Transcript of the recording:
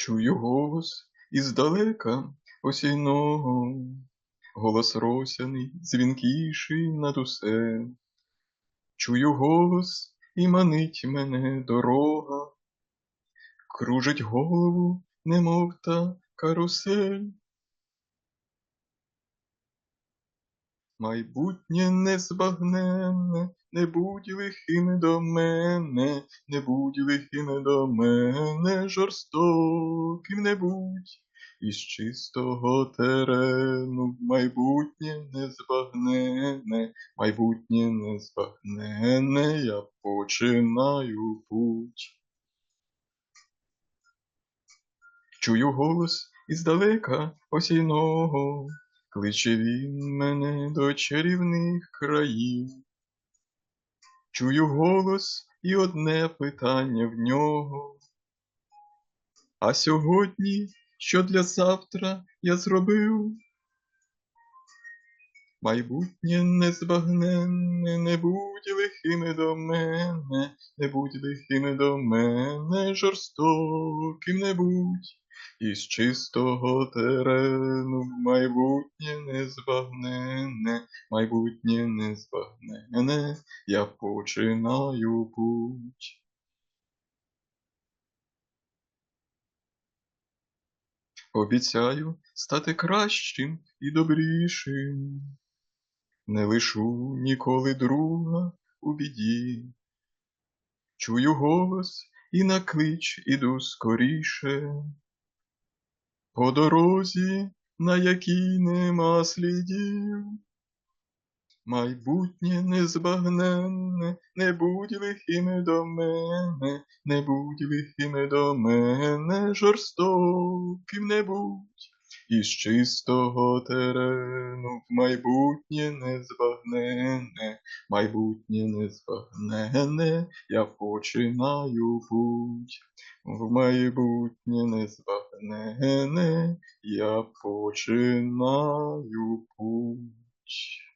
Чую голос іздалека осінного, голос росяний, дзвінкіший над усе. Чую голос і манить мене дорога, кружить голову, немов та карусель. Майбутнє незбагненне, не будь лихим до мене, не будь лихим до мене, жорстоким не будь, із чистого терену майбутнє незбагненне, майбутнє незбагненне, я починаю путь. Чую голос іздалека осінного, кличе він мене до чарівних країв. Чую голос і одне питання в нього. А сьогодні, що для завтра я зробив? Майбутнє незбагненне, не будь лихими до мене, не будь лихими до мене, жорстоким не будь, із чистого терену майбутнє незбагненне, майбутнє незбагненне, я починаю путь. Обіцяю стати кращим і добрішим, не лишу ніколи друга у біді. Чую голос і на клич іду скоріше, по дорозі, на якій нема слідів. Майбутнє незбагненне, не будь лихими до мене, не будь лихими до мене, жорстоким не будь, із чистого терену в майбутнє незбагненне, майбутнє незбагненне, я починаю путь, в майбутнє незбагненне, я починаю путь.